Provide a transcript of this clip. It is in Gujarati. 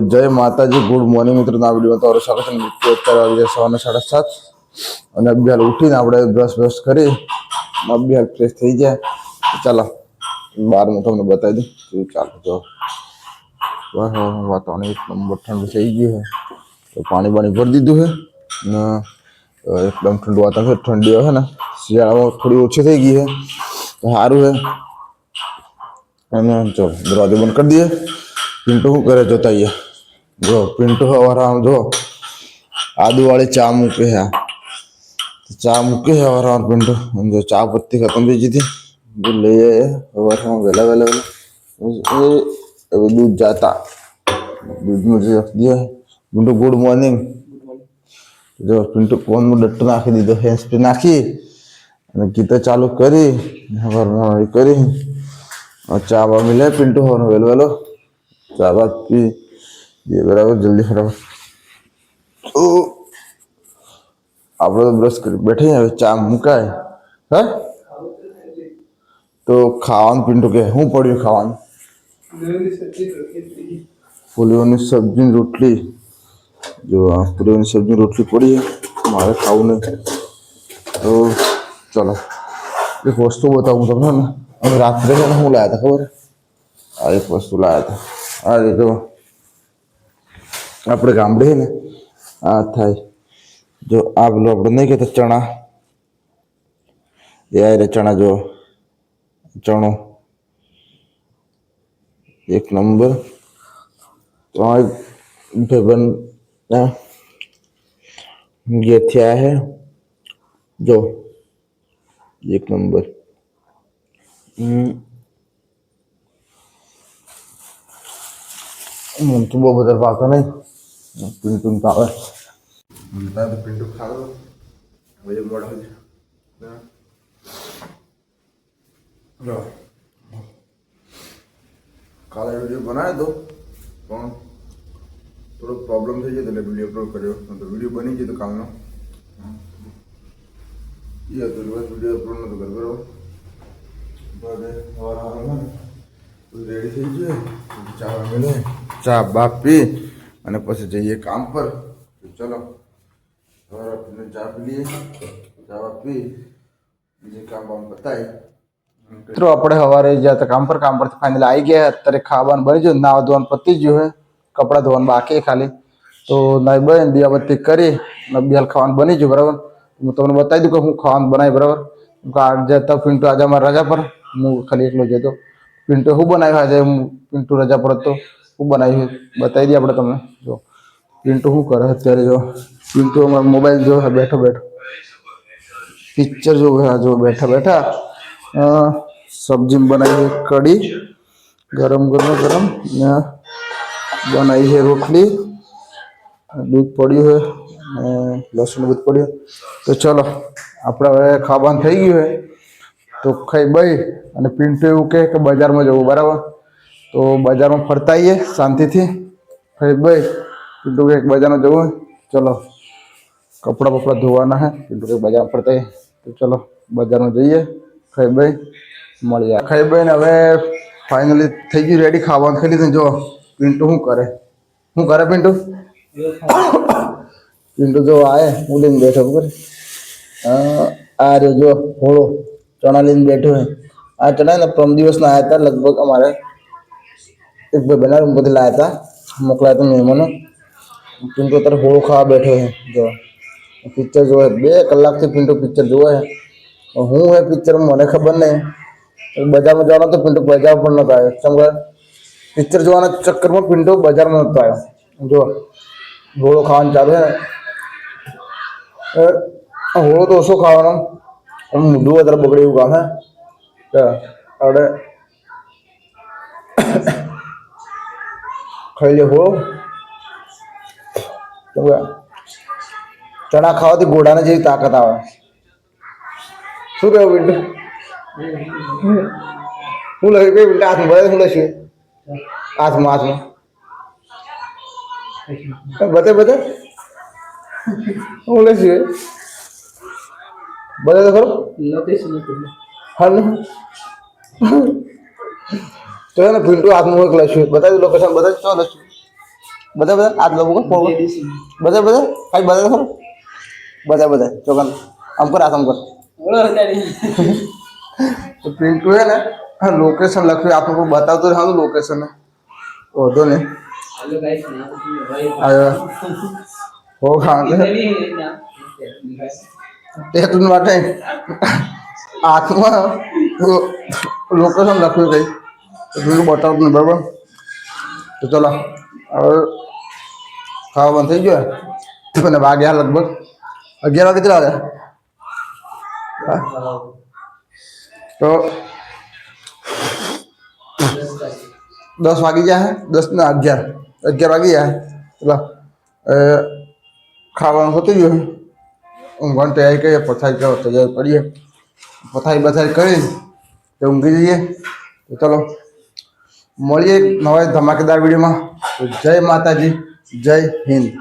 जय माताजी गुड मॉर्निंग मित्रों आज वीडियो बता और स्वागत है 77 और 77 और 77 और अब यार उठिन आपड़े ब्रश ब्रश करी अब बेक प्रेस થઈ જાય ચાલો મારને તમને બતાઈ દઉં કે ચાલજો વાહ હો વાત ઓની મઠન થઈ ગઈ હે તો પાણી પાણી પર દીધું હે અને એકદમ ઠંડા તા ઠંડીઓ હે ના સજા થોડી ઓછી થઈ ગઈ હે તો સારું હે અને ચાલ નું આજે બન કરી દીયં ટીંટો કો કરે જોતા હીય જો પિન્ટુ હવારામ જો આદુવાળી ચા મૂકી હે ચા મૂકી હે હવારામ પિન્ટુ જો ચા પત્તી ખતમ થઈ જતી લઈ જાય હવારામાં વહેલા વહેલા વહેલા હવે દૂધ જાતા દૂધમાં જે રાખી પિન્ટુ ગુડ મોર્નિંગ જો પિન્ટુ ફોનમાં ડટ્ટો નાખી દીધો હેન્ડ નાખી અને ગીતો ચાલુ કરી હવારમાં કરી ચા બા મિલે પિન્ટુ હવાનું વહેલો વહેલો ચા બાદ પી ये बराबर जल्दी फटाफट ओ आप लोग तो ब्रश कर बैठे हैं चा मुका है हा? तो खावान पिंटो के हूँ पढ़ियो खावान पुलियों ने सब्जी रोटली जो हाँ, पुलियों ने सब्जी रोटली पड़ी है हमारे खाऊ ने तो चलो एक वस्तु बताऊँ तब ना रात्रि में ना हूँ लाया था खबर हाँ, एक वस्तु लाया था अरे हाँ, तो अपने गामडे ने आ जो आप लोग अपने के तो चना या ये चना जो चनो एक नंबर तो आज भवन ये थिया है जो एक नंबर हम्म। हम्म, तो वो बदल नहीं પિન્ટુન તો આવે ઉલતા તો પિન્ટુ ખાવ હવે મોડા હોય લો કાલે વિડીયો બનાવ્યો તો પણ થોડો પ્રોબ્લેમ થઈ ગયો એટલે વિડીયો અપલોડ કર્યો તો વિડીયો બની ગયો તો કાલનો એ હતો દિવસ વિડીયો અપલોડ નહોતો કર્યો બરાબર રેડી થઈ ગયો ચા બાપી અને પછી જઈએ કામ પર ચલો સવારે ચા પી લઈએ ચા પી બીજે કામ બામ પતાય મિત્રો આપણે સવારે જ્યાં તો કામ પર કામ પરથી ફાઇનલ આવી ગયા અત્યારે ખાવાનું બની ગયું નાવા ધોવાનું પતી ગયું હે કપડાં ધોવાનું બાકી ખાલી તો નાઈ બને દિયાબત્તી કરી નબિયાલ ખાવાનું બની ગયું બરાબર હું તમને બતાવી દઉં કે હું ખાવાનું બનાવી બરાબર આજે હતા પિન્ટુ આજે મારા રજા પર હું ખાલી એકલો જતો પિન્ટુ શું બનાવ્યો આજે હું પિન્ટુ રજા પર હતો શું બનાવ્યું બતાવી દઈએ આપણે તમે જો પિન્ટુ શું કરે અત્યારે જો પિન્ટુ અમારો મોબાઈલ જો બેઠો બેઠો પિક્ચર જો જો બેઠા બેઠા સબ્જી બનાવી છે કઢી ગરમ ગરમ ગરમ ને બનાવી છે રોટલી દૂધ પડ્યું છે અને લસણ દૂધ પડ્યું તો ચલો આપણે હવે ખાવાનું થઈ ગયું છે તો ખાઈ બઈ અને પિન્ટુ એવું કહે કે બજારમાં જવું બરાબર तो बाजार में फरता ही है शांति थी फिर भाई एक बाजार में जाऊँ चलो कपड़ा वपड़ा धोवाना है पिंटू के बाजार में फरता है तो चलो बाजार में जाइए खाई भाई मर जाए खाई भाई ने हमें फाइनली थी गई रेडी खावा खेली जो पिंटू हूँ करे हूँ करे पिंटू पिंटू जो आए वो लेने बैठे हो करे आ रहे जो हो चना लेने बैठे हैं आ चना है ना परम दिवस ना आया था लगभग हमारे एक बेला बदला आया था मुकला था मेहमान पिंटो तर हो खा बैठे हैं जो पिक्चर जो है बे कलाक से पिंटो पिक्चर जो है हूँ है पिक्चर मने खबर नहीं एक तो बाजार में जाना तो पिंटो बाजार पर ना आए समझा पिक्चर जो आना चक्कर में पिंटो बाजार में ना आया जो होलो खान चालू है होलो तो उसको खा दो अदर बगड़े हुए काम है तो अरे ખાઈ લેવો ચણા ખાવાથી ઘોડાને જેવી તાકાત આવે શું કહ્યું બિન્ટુ હું લખ્યું કઈ બિન્ટા હાથમાં બધા શું લખ્યું હાથમાં હાથમાં બધે બધે હું લખ્યું બધે તો ખરું હા તો એને પિન્ટુ હાથનું વર્ક લખ્યું બધા લોકેશન બધા ચો લઈશું બધા બધા આજ લોકો બધા બધા કાંઈ બધા ખરું બધા બધા ચોકન આમ કર આમ કર પિન્ટુ છે ને લોકેશન લખ્યું આપણે કોઈ બતાવતો હા લોકેશન ઓધો ને હો ખાતે તેટલું માટે હાથમાં લોકેશન લખ્યું કઈ इसमें बराबर तो चलो और खाओ बंद थी जो है तो लगभग ग्यारह बजे आ तो दस बाकी क्या है दस ना ग्यारह ग्यारह बाकी क्या है चलो खा बंद होते जो है घंटे आई कर पथाई करो तैयारी पड़ी है पथाई बथाई करी जाइए तो चलो મળીએ એક નવા ધમાકેદાર વિડીયોમાં જય માતાજી જય હિન્દ